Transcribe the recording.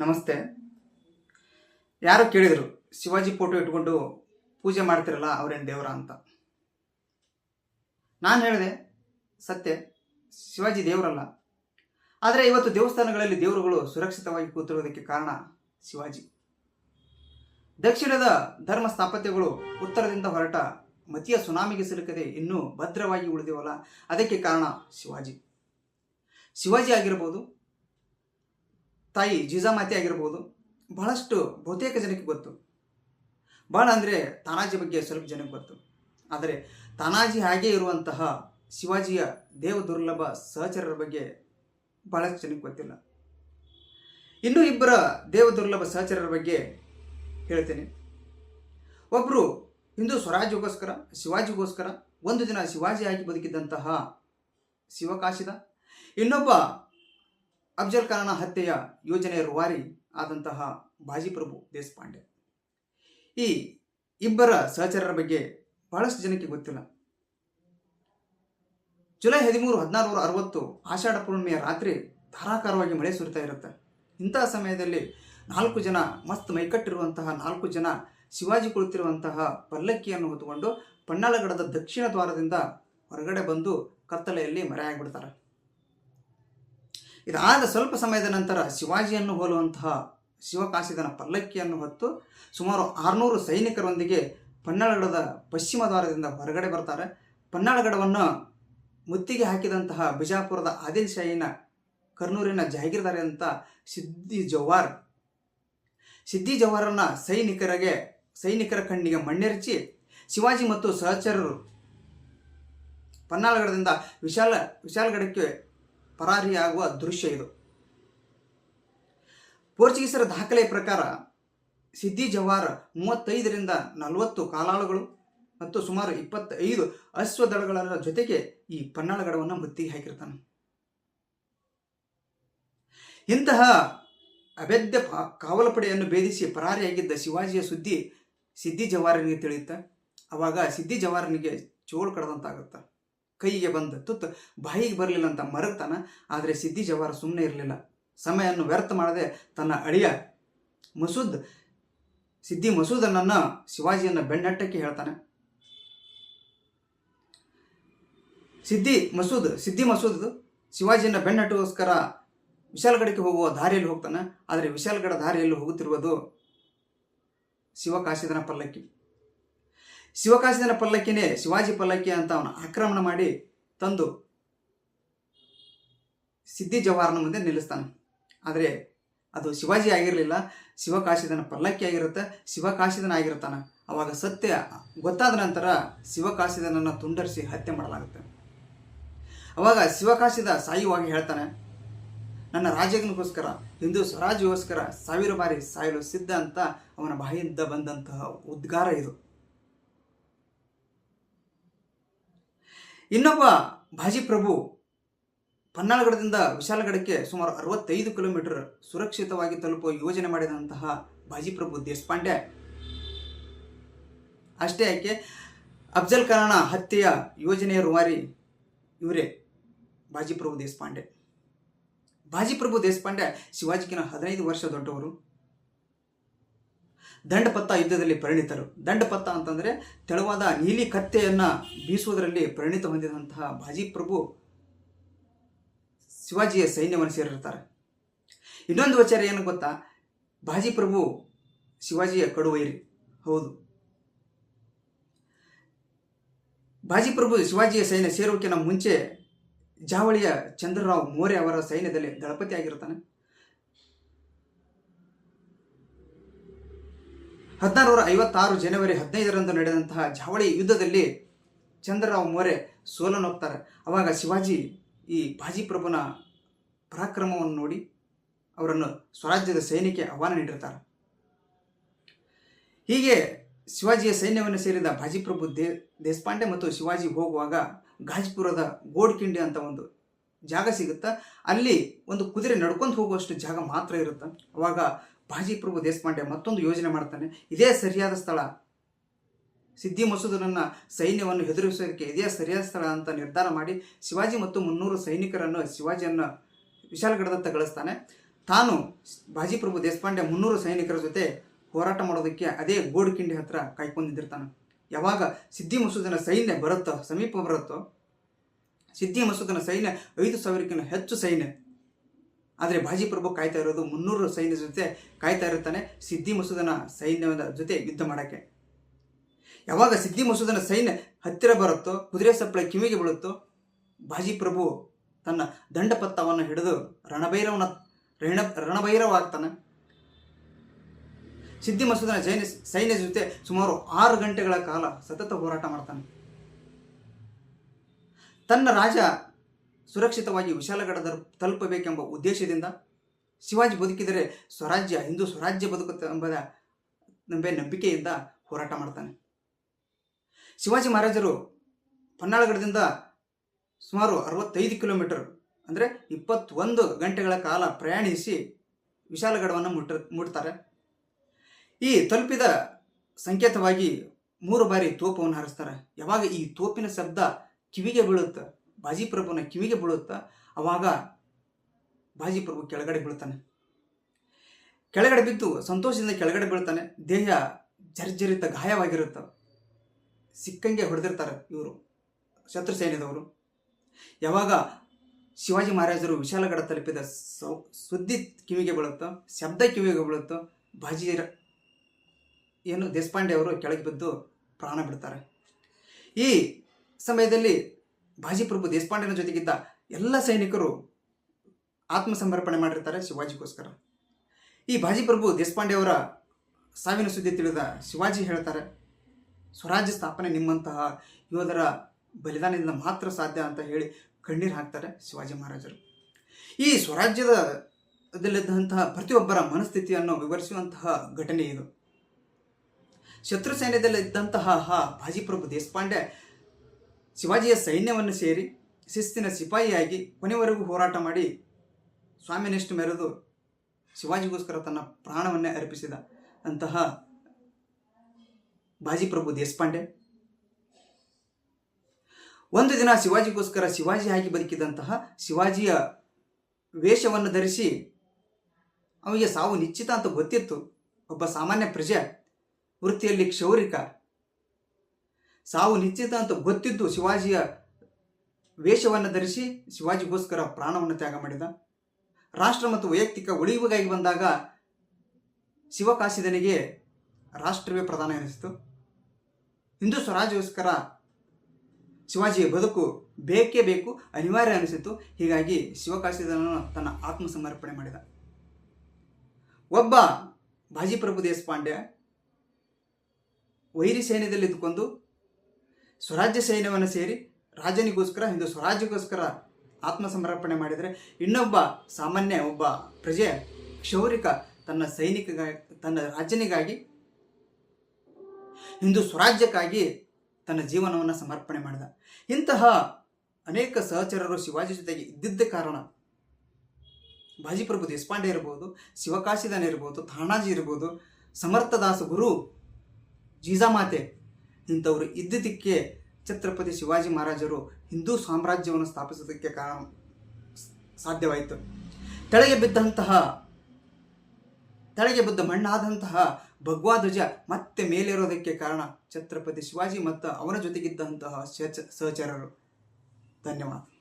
ನಮಸ್ತೆ. ಯಾರು ಕೇಳಿದರು, ಶಿವಾಜಿ ಫೋಟೋ ಇಟ್ಕೊಂಡು ಪೂಜೆ ಮಾಡ್ತಿರಲ್ಲ, ಅವರೇನು ದೇವರ ಅಂತ. ನಾನು ಹೇಳಿದೆ, ಸತ್ಯ, ಶಿವಾಜಿ ದೇವರಲ್ಲ. ಆದರೆ ಇವತ್ತು ದೇವಸ್ಥಾನಗಳಲ್ಲಿ ದೇವರುಗಳು ಸುರಕ್ಷಿತವಾಗಿ ಕೂತಿರೋದಕ್ಕೆ ಕಾರಣ ಶಿವಾಜಿ. ದಕ್ಷಿಣದ ಧರ್ಮ ಸ್ಥಾಪತ್ಯಗಳು ಉತ್ತರದಿಂದ ಹೊರಟ ಮತಿಯ ಸುನಾಮಿಗೆ ಸಿಲುಕದೆ ಇನ್ನೂ ಭದ್ರವಾಗಿ ಉಳಿದಿವಲ್ಲ, ಅದಕ್ಕೆ ಕಾರಣ ಶಿವಾಜಿ. ಶಿವಾಜಿ ಆಗಿರ್ಬೋದು ತಾಯಿ ಜೀಜಾಮಾತೆ ಆಗಿರ್ಬೋದು, ಬಹಳಷ್ಟು ಬಹುತೇಕ ಜನಕ್ಕೆ ಗೊತ್ತು. ಭಾಳ ಅಂದರೆ ತಾನಾಜಿ ಬಗ್ಗೆ ಸ್ವಲ್ಪ ಜನಕ್ಕೆ ಗೊತ್ತು. ಆದರೆ ತಾನಾಜಿ ಹಾಗೆ ಇರುವಂತಹ ಶಿವಾಜಿಯ ದೇವ ದುರ್ಲಭ ಸಹಚರರ ಬಗ್ಗೆ ಬಹಳಷ್ಟು ಜನಕ್ಕೆ ಗೊತ್ತಿಲ್ಲ. ಇನ್ನೂ ಇಬ್ಬರ ದೇವ ದುರ್ಲಭ ಸಹಚರರ ಬಗ್ಗೆ ಹೇಳ್ತೇನೆ. ಒಬ್ಬರು ಹಿಂದೂ ಸ್ವರಾಜ್ಯಗೋಸ್ಕರ ಶಿವಾಜಿಗೋಸ್ಕರ ಒಂದು ದಿನ ಶಿವಾಜಿಯಾಗಿ ಬದುಕಿದ್ದಂತಹ ಶಿವಕಾಶಿದ, ಇನ್ನೊಬ್ಬ ಅಫ್ಜಲ್ ಖಾನನ ಹತ್ಯೆಯ ಯೋಜನೆಯ ರುವಾರಿ ಆದಂತಹ ಬಾಜಿಪ್ರಭು ದೇಶಪಾಂಡೆ. ಈ ಇಬ್ಬರ ಸಹಚರರ ಬಗ್ಗೆ ಬಹಳಷ್ಟು ಜನಕ್ಕೆ ಗೊತ್ತಿಲ್ಲ. ಜುಲೈ ಹದಿಮೂರು ಹದಿನಾರು ನೂರ ಅರವತ್ತು ಆಷಾಢ ಪೂರ್ಣಿಮೆಯ ರಾತ್ರಿ ಧಾರಾಕಾರವಾಗಿ ಮಳೆ ಸುರಿತಾ ಇರುತ್ತೆ. ಇಂತಹ ಸಮಯದಲ್ಲಿ ನಾಲ್ಕು ಜನ ಮಸ್ತ್ ಮೈಕಟ್ಟಿರುವಂತಹ, ನಾಲ್ಕು ಜನ ಶಿವಾಜಿ ಕುಳಿತಿರುವಂತಹ ಪಲ್ಲಕ್ಕಿಯನ್ನು ಹೊತ್ತುಕೊಂಡು ಪನ್ನಾಳಗಡದ ದಕ್ಷಿಣ ದ್ವಾರದಿಂದ ಹೊರಗಡೆ ಬಂದು ಕತ್ತಲೆಯಲ್ಲಿ ಮರೆಯಾಗಿಬಿಡ್ತಾರೆ. ಇದಾದ ಸ್ವಲ್ಪ ಸಮಯದ ನಂತರ ಶಿವಾಜಿಯನ್ನು ಹೋಲುವಂತಹ ಶಿವಕಾಶಿದನ ಪಲ್ಲಕ್ಕಿಯನ್ನು ಹೊತ್ತು ಸುಮಾರು ಆರುನೂರು ಸೈನಿಕರೊಂದಿಗೆ ಪನ್ನಾಳಗಡದ ಪಶ್ಚಿಮ ದ್ವಾರದಿಂದ ಹೊರಗಡೆ ಬರ್ತಾರೆ. ಪನ್ನಾಳಗಡವನ್ನು ಮುತ್ತಿಗೆ ಹಾಕಿದಂತಹ ಬಿಜಾಪುರದ ಆದಿಲ್ ಶಾಹಿನ ಕರ್ನೂರಿನ ಜಾಗೀರ್ದಾರಿ ಅಂತ ಸಿದ್ದಿ ಜವಾರ್ ಸಿದ್ದಿ ಜವಾರನ್ನ ಸೈನಿಕರಿಗೆ, ಸೈನಿಕರ ಕಣ್ಣಿಗೆ ಮಣ್ಣೆರಚಿ ಶಿವಾಜಿ ಮತ್ತು ಸಹಚರರು ಪನ್ನಾಳಗಡದಿಂದ ವಿಶಾಲ, ವಿಶಾಲಗಡಕ್ಕೆ ಪರಾರಿಯಾಗುವ ದೃಶ್ಯ ಇದು. ಪೋರ್ಚುಗೀಸರ ದಾಖಲೆ ಪ್ರಕಾರ ಸಿದ್ದಿ ಜವಾರ್ ಮೂವತ್ತೈದರಿಂದ ನಲವತ್ತು ಕಾಲಾಳುಗಳು ಮತ್ತು ಸುಮಾರು ಇಪ್ಪತ್ತೈದು ಅಶ್ವದಳಗಳ ಜೊತೆಗೆ ಈ ಪನ್ನಾಳಗಡವನ್ನು ಮುತ್ತಿಗೆ ಹಾಕಿರ್ತಾನೆ ಇಂತಹ ಅಭೇದ್ಯ ಕಾವಲು ಪಡೆಯನ್ನು ಭೇದಿಸಿ ಪರಾರಿಯಾಗಿದ್ದ ಶಿವಾಜಿಯ ಸುದ್ದಿ ಸಿದ್ದಿ ಜವಾರನಿಗೆ ತಿಳಿಯುತ್ತೆ, ಅವಾಗ ಸಿದ್ದಿ ಜವಾರನಿಗೆ ಚೋಳು ಕಡದಂತಾಗುತ್ತೆ. ಕೈಗೆ ಬಂದ ತುತ್ತು ಬಾಯಿಗೆ ಬರಲಿಲ್ಲ ಅಂತ ಮರೆತಾನ, ಆದರೆ ಸಿದ್ದಿ ಜವಾರ ಸುಮ್ಮನೆ ಇರಲಿಲ್ಲ. ಸಮಯವನ್ನು ವ್ಯರ್ಥ ಮಾಡದೆ ತನ್ನ ಅಳಿಯ ಮಸೂದ್ ಸಿದ್ದಿ ಮಸೂದನನ್ನು ಶಿವಾಜಿಯನ್ನು ಬೆನ್ನಟ್ಟಕ್ಕೆ ಹೇಳ್ತಾನೆ. ಸಿದ್ದಿ ಮಸೂದ್ ಸಿದ್ದಿ ಮಸೂದ್ ಶಿವಾಜಿಯನ್ನು ಬೆನ್ನಟ್ಟುಗೋಸ್ಕರ ವಿಶಾಲಗಡಕ್ಕೆ ಹೋಗುವ ದಾರಿಯಲ್ಲಿ ಹೋಗ್ತಾನೆ. ಆದರೆ ವಿಶಾಲಗಡ ದಾರಿಯಲ್ಲಿ ಹೋಗುತ್ತಿರುವುದು ಶಿವಕಾಶಿದನ ಪಲ್ಲಕ್ಕಿ. ಶಿವಕಾಶಿದನ ಪಲ್ಲಕ್ಕಿನೇ, ಶಿವಾಜಿ ಪಲ್ಲಕ್ಕಿ ಅಂತ ಅವನು ಆಕ್ರಮಣ ಮಾಡಿ ತಂದು ಸಿದ್ದಿ ಜವಾಹರನ ಮುಂದೆ ನಿಲ್ಲಿಸ್ತಾನೆ. ಆದರೆ ಅದು ಶಿವಾಜಿ ಆಗಿರಲಿಲ್ಲ, ಶಿವಕಾಶಿದನ ಪಲ್ಲಕ್ಕಿ ಆಗಿರುತ್ತೆ, ಶಿವಕಾಶಿದನ ಆಗಿರ್ತಾನೆ. ಅವಾಗ ಸತ್ಯ ಗೊತ್ತಾದ ನಂತರ ಶಿವಕಾಶಿದನನ್ನು ತುಂಡರಿಸಿ ಹತ್ಯೆ ಮಾಡಲಾಗುತ್ತೆ. ಅವಾಗ ಶಿವಕಾಶಿದ ಸಾಯುವಾಗಿ ಹೇಳ್ತಾನೆ, ನನ್ನ ರಾಜ್ಯಕ್ಕೋಸ್ಕರ ಹಿಂದೂ ಸ್ವರಾಜ್ಯಗೋಸ್ಕರ ಸಾವಿರ ಬಾರಿ ಸಾಯಲು ಸಿದ್ಧ ಅಂತ ಅವನ ಬಾಯಿಯಿಂದ ಬಂದಂತಹ ಉದ್ಗಾರ ಇದು. ಇನ್ನೊಬ್ಬ ಬಾಜಿಪ್ರಭು ಪನ್ನಾಳಗಡದಿಂದ ವಿಶಾಲಗಡಕ್ಕೆ ಸುಮಾರು ಅರವತ್ತೈದು ಕಿಲೋಮೀಟರ್ ಸುರಕ್ಷಿತವಾಗಿ ತಲುಪುವ ಯೋಜನೆ ಮಾಡಿದಂತಹ ಬಾಜಿಪ್ರಭು ದೇಶಪಾಂಡೆ. ಅಷ್ಟೇ ಯಾಕೆ, ಅಫ್ಜಲ್ ಖಾನ ಹತ್ಯೆಯ ಯೋಜನೆಯ ರೂವಾರಿ ಇವರೇ ಬಾಜಿಪ್ರಭು ದೇಶಪಾಂಡೆ. ಬಾಜಿಪ್ರಭು ದೇಶಪಾಂಡೆ ಶಿವಾಜಿಗಿನ ಹದಿನೈದು ವರ್ಷ ದೊಡ್ಡವರು. ದಂಡಪತ್ತ ಯುದ್ಧದಲ್ಲಿ ಪರಿಣಿತರು. ದಂಡಪತ್ತ ಅಂತಂದರೆ ತೆಳುವಾದ ನೀಲಿ ಕತ್ತೆಯನ್ನು ಬೀಸುವುದರಲ್ಲಿ ಪರಿಣಿತ ಹೊಂದಿದಂತಹ ಬಾಜಿಪ್ರಭು ಶಿವಾಜಿಯ ಸೈನ್ಯವನ್ನು ಸೇರಿರ್ತಾರೆ ಇನ್ನೊಂದು ವಿಚಾರ ಏನು ಗೊತ್ತಾ? ಬಾಜಿಪ್ರಭು ಶಿವಾಜಿಯ ಕಡುವೈರಿ. ಹೌದು. ಬಾಜಿಪ್ರಭು ಶಿವಾಜಿಯ ಸೈನ್ಯ ಸೇರೋಕ್ಕಿಂತ ಮುಂಚೆ ಜಾವಳಿಯ ಚಂದ್ರರಾವ್ ಮೋರೆ ಅವರ ಸೈನ್ಯದಲ್ಲಿ ದಳಪತಿ ಆಗಿರ್ತಾನೆ ಹದಿನಾರುನೂರ ಐವತ್ತಾರು ಜನವರಿ ಹದಿನೈದರಂದು ನಡೆದಂತಹ ಜಾವಳಿ ಯುದ್ಧದಲ್ಲಿ ಚಂದ್ರರಾವ್ ಮೋರೆ ಸೋಲನ್ನೋಗ್ತಾರೆ ಅವಾಗ ಶಿವಾಜಿ ಈ ಬಾಜಿಪ್ರಭುನ ಪರಾಕ್ರಮವನ್ನು ನೋಡಿ ಅವರನ್ನು ಸ್ವರಾಜ್ಯದ ಸೈನ್ಯಕ್ಕೆ ಆಹ್ವಾನ ನೀಡಿರ್ತಾರೆ. ಹೀಗೆ ಶಿವಾಜಿಯ ಸೈನ್ಯವನ್ನು ಸೇರಿದ ಬಾಜಿಪ್ರಭು ದೇ, ದೇಶಪಾಂಡೆ ಮತ್ತು ಶಿವಾಜಿ ಹೋಗುವಾಗ ಗಾಜ್ಪುರದ ಗೋಡ್ಕಿಂಡಿ ಅಂತ ಒಂದು ಜಾಗ ಸಿಗುತ್ತಾ, ಅಲ್ಲಿ ಒಂದು ಕುದುರೆ ನಡ್ಕೊಂಡು ಹೋಗುವಷ್ಟು ಜಾಗ ಮಾತ್ರ ಇರುತ್ತೆ? ಅವಾಗ ಬಾಜಿಪ್ರಭು ದೇಶಪಾಂಡೆ ಮತ್ತೊಂದು ಯೋಜನೆ ಮಾಡ್ತಾನೆ. ಇದೇ ಸರಿಯಾದ ಸ್ಥಳ. ಸಿದ್ಧಿ ಮಸೂದನನ್ನು ಸೈನ್ಯವನ್ನು ಹೆದರಿಸೋದಕ್ಕೆ ಇದೇ ಸರಿಯಾದ ಸ್ಥಳ ಅಂತ ನಿರ್ಧಾರ ಮಾಡಿ ಶಿವಾಜಿ ಮತ್ತು ಮುನ್ನೂರು ಸೈನಿಕರನ್ನು, ಶಿವಾಜಿಯನ್ನು ವಿಶಾಲಗಡದತ್ತ ಗಳಿಸ್ತಾನೆ ತಾನು ಬಾಜಿಪ್ರಭು ದೇಶಪಾಂಡೆ ಮುನ್ನೂರು ಸೈನಿಕರ ಜೊತೆ ಹೋರಾಟ ಮಾಡೋದಕ್ಕೆ ಅದೇ ಗೋಡ್ಕಿಂಡಿ ಹತ್ರ ಕಾಯ್ಕೊಂಡಿದ್ದಿರ್ತಾನೆ. ಯಾವಾಗ ಸಿದ್ದಿ ಮಸೂದನ ಸೈನ್ಯ ಬರುತ್ತೋ, ಸಮೀಪ ಬರುತ್ತೋ, ಸಿದ್ಧಿ ಮಸೂದನ ಸೈನ್ಯ ಐದು ಸಾವಿರಕ್ಕಿಂತ ಹೆಚ್ಚು ಸೈನ್ಯ ಆದರೆ ಬಾಜಿಪ್ರಭು ಕಾಯ್ತಾ ಇರೋದು ಮುನ್ನೂರು ಸೈನ್ಯ ಜೊತೆ ಕಾಯ್ತಾ ಇರುತ್ತಾನೆ ಸಿದ್ದಿ ಮಸೂದನ ಸೈನ್ಯದ ಜೊತೆ ಯುದ್ಧ ಮಾಡೋಕ್ಕೆ. ಯಾವಾಗ ಸಿದ್ದಿ ಮಸೂದನ ಸೈನ್ಯ ಹತ್ತಿರ ಬರುತ್ತೋ, ಕುದುರೆ ಸಪ್ಪಳ ಕಿವಿಗೆ ಬೀಳುತ್ತೋ ಬಾಜಿಪ್ರಭು ತನ್ನ ದಂಡಪತ್ತವನ್ನು ಹಿಡಿದು ರಣಭೈರವನ ರಣ ರಣಭೈರವ ಆಗ್ತಾನೆ ಸಿದ್ದಿ ಮಸೂದನ ಜೈನ ಸೈನ್ಯ ಜೊತೆ ಸುಮಾರು ಆರು ಗಂಟೆಗಳ ಕಾಲ ಸತತ ಹೋರಾಟ ಮಾಡ್ತಾನೆ. ತನ್ನ ರಾಜ ಸುರಕ್ಷಿತವಾಗಿ ವಿಶಾಲಗಡದ ತಲುಪಬೇಕೆಂಬ ಉದ್ದೇಶದಿಂದ ಶಿವಾಜಿ ಬದುಕಿದರೆ ಸ್ವರಾಜ್ಯ, ಹಿಂದೂ ಸ್ವರಾಜ್ಯ ಬದುಕುತ್ತೆ ಎಂಬ ನಂಬೆ ನಂಬಿಕೆಯಿಂದ ಹೋರಾಟ ಮಾಡ್ತಾನೆ. ಶಿವಾಜಿ ಮಹಾರಾಜರು ಪನ್ನಾಳಗಡದಿಂದ ಸುಮಾರು ಅರವತ್ತೈದು ಕಿಲೋಮೀಟರ್, ಅಂದರೆ ಇಪ್ಪತ್ತೊಂದು ಗಂಟೆಗಳ ಕಾಲ ಪ್ರಯಾಣಿಸಿ ವಿಶಾಲಗಡವನ್ನು ಮುಟ್ಟ, ಮುಟ್ತಾರೆ. ಈ ತಲುಪಿದ ಸಂಕೇತವಾಗಿ ಮೂರು ಬಾರಿ ತೋಪವನ್ನು ಹಾರಿಸ್ತಾರೆ. ಯಾವಾಗ ಈ ತೋಪಿನ ಶಬ್ದ ಕಿವಿಗೆ ಬೀಳುತ್ತೆ ಬಾಜಿಪ್ರಭುನ ಕಿವಿಗೆ ಬೀಳುತ್ತಾ ಅವಾಗ ಬಾಜಿಪ್ರಭು ಕೆಳಗಡೆ ಬೀಳ್ತಾನೆ. ಕೆಳಗಡೆ ಬಿದ್ದು ಸಂತೋಷದಿಂದ ಕೆಳಗಡೆ ಬೀಳ್ತಾನೆ. ದೇಹ ಜರ್ಜರಿತ ಗಾಯವಾಗಿರುತ್ತ ಸಿಕ್ಕಂಗೆ ಹೊಡೆದಿರ್ತಾರೆ ಇವರು, ಶತ್ರು ಸೈನ್ಯದವರು ಯಾವಾಗ ಶಿವಾಜಿ ಮಹಾರಾಜರು ವಿಶಾಲಗಡ ತಲುಪಿದ ಸೌ, ಸುದ್ದಿ ಕಿವಿಗೆ ಬೀಳುತ್ತೋ, ಶಬ್ದ ಕಿವಿಗೆ ಬೀಳುತ್ತೋ ಬಾಜಿ ಏನು ದೇಶಪಾಂಡೆ ಅವರು ಕೆಳಗೆ ಬಿದ್ದು ಪ್ರಾಣ ಬಿಡ್ತಾರೆ. ಈ ಸಮಯದಲ್ಲಿ ಬಾಜಿಪ್ರಭು ದೇಶಪಾಂಡೆನ ಜೊತೆಗಿದ್ದ ಎಲ್ಲ ಸೈನಿಕರು ಆತ್ಮಸಮರ್ಪಣೆ ಮಾಡಿರ್ತಾರೆ ಶಿವಾಜಿಗೋಸ್ಕರ. ಈ ಬಾಜಿಪ್ರಭು ದೇಶಪಾಂಡೆ ಅವರ ಸಾವಿನ ಸುದ್ದಿ ತಿಳಿದ ಶಿವಾಜಿ ಹೇಳ್ತಾರೆ, ಸ್ವರಾಜ್ಯ ಸ್ಥಾಪನೆ ನಿಮ್ಮಂತಹ ಯೋಧರ ಬಲಿದಾನದಿಂದ ಮಾತ್ರ ಸಾಧ್ಯ ಅಂತ ಹೇಳಿ ಕಣ್ಣೀರು ಹಾಕ್ತಾರೆ ಶಿವಾಜಿ ಮಹಾರಾಜರು. ಈ ಸ್ವರಾಜ್ಯದ ದಲ್ಲಿದ್ದಂತಹ ಪ್ರತಿಯೊಬ್ಬರ ಮನಸ್ಥಿತಿಯನ್ನು ವಿವರಿಸುವಂತಹ ಘಟನೆ ಇದು. ಶತ್ರು ಸೈನ್ಯದಲ್ಲಿದ್ದಂತಹ ಬಾಜಿಪ್ರಭು ದೇಶಪಾಂಡೆ ಶಿವಾಜಿಯ ಸೈನ್ಯವನ್ನು ಸೇರಿ ಶಿಸ್ತಿನ ಸಿಪಾಯಿಯಾಗಿ ಕೊನೆವರೆಗೂ ಹೋರಾಟ ಮಾಡಿ ಸ್ವಾಮಿನಿಷ್ಠ ಮೆರೆದು ಶಿವಾಜಿಗೋಸ್ಕರ ತನ್ನ ಪ್ರಾಣವನ್ನೇ ಅರ್ಪಿಸಿದ ಅಂತಹ ಬಾಜಿಪ್ರಭು ದೇಶಪಾಂಡೆ. ಒಂದು ದಿನ ಶಿವಾಜಿಗೋಸ್ಕರ ಶಿವಾಜಿಯಾಗಿ ಬದುಕಿದಂತಹ ಶಿವಾಜಿಯ ವೇಷವನ್ನು ಧರಿಸಿ ಅವನಿಗೆ ಸಾವು ನಿಶ್ಚಿತ ಅಂತ ಗೊತ್ತಿತ್ತು. ಒಬ್ಬ ಸಾಮಾನ್ಯ ಪ್ರಜೆ, ವೃತ್ತಿಯಲ್ಲಿ ಕ್ಷೌರಿಕ ಸಾವು ನಿಶ್ಚಿತ ಅಂತ ಗೊತ್ತಿದ್ದು ಶಿವಾಜಿಯ ವೇಷವನ್ನು ಧರಿಸಿ ಶಿವಾಜಿಗೋಸ್ಕರ ಪ್ರಾಣವನ್ನು ತ್ಯಾಗ ಮಾಡಿದ. ರಾಷ್ಟ್ರ ಮತ್ತು ವೈಯಕ್ತಿಕ ಉಳಿವಿಗಾಗಿ ಬಂದಾಗ ಶಿವಕಾಶಿದನಿಗೆ ರಾಷ್ಟ್ರವೇ ಪ್ರಧಾನ ಎನಿಸಿತು. ಹಿಂದೂ ಸ್ವರಾಜ್ಯಕ್ಕೋಸ್ಕರ ಶಿವಾಜಿಯ ಬದುಕು ಬೇಕೇ ಬೇಕು, ಅನಿವಾರ್ಯ ಅನಿಸಿತು ಹೀಗಾಗಿ ಶಿವಕಾಶಿದನನ್ನು ತನ್ನ ಆತ್ಮಸಮರ್ಪಣೆ ಮಾಡಿದ. ಒಬ್ಬ ಬಾಜಿಪ್ರಭು ದೇಶಪಾಂಡೆ ವೈರಿ ಸೈನ್ಯದಲ್ಲಿ ಇದ್ದುಕೊಂಡು ಸ್ವರಾಜ್ಯ ಸೈನ್ಯವನ್ನು ಸೇರಿ ರಾಜನಿಗೋಸ್ಕರ, ಹಿಂದೂ ಸ್ವರಾಜ್ಯಕ್ಕೋಸ್ಕರ ಆತ್ಮಸಮರ್ಪಣೆ ಮಾಡಿದರೆ ಇನ್ನೊಬ್ಬ ಸಾಮಾನ್ಯ ಒಬ್ಬ ಪ್ರಜೆ, ಕ್ಷೌರಿಕ ತನ್ನ ಸೈನಿಕಗಾಗಿ ತನ್ನ ರಾಜನಿಗಾಗಿ, ಹಿಂದೂ ಸ್ವರಾಜ್ಯಕ್ಕಾಗಿ ತನ್ನ ಜೀವನವನ್ನು ಸಮರ್ಪಣೆ ಮಾಡಿದ. ಇಂತಹ ಅನೇಕ ಸಹಚರರು ಶಿವಾಜಿ ಜೊತೆಗೆ ಇದ್ದಿದ್ದ ಕಾರಣ ಬಾಜಿಪ್ರಭು ದೇಶಪಾಂಡೆ ಇರ್ಬೋದು, ಶಿವಕಾಶಿದಾನ ಇರ್ಬೋದು ತಾಣಾಜಿ ಇರ್ಬೋದು ಸಮರ್ಥದಾಸ ಗುರು ಜೀಜಾಮಾತೆ ಇಂಥವರು ಇದ್ದಿದ್ದಕ್ಕೆ ಛತ್ರಪತಿ ಶಿವಾಜಿ ಮಹಾರಾಜರು ಹಿಂದೂ ಸಾಮ್ರಾಜ್ಯವನ್ನು ಸ್ಥಾಪಿಸೋದಕ್ಕೆ ಕಾರಣ ಸಾಧ್ಯವಾಯಿತು. ತೆಳಗೆ ಬಿದ್ದಂತಹ, ತೆಳಗೆ ಬಿದ್ದ ಮಣ್ಣಾದಂತಹ ಭಗವಾಧ್ವಜ ಮತ್ತೆ ಮೇಲಿರೋದಕ್ಕೆ ಕಾರಣ ಛತ್ರಪತಿ ಶಿವಾಜಿ ಮತ್ತು ಅವನ ಜೊತೆಗಿದ್ದಂತಹ ಸಹಚರರು. ಧನ್ಯವಾದ.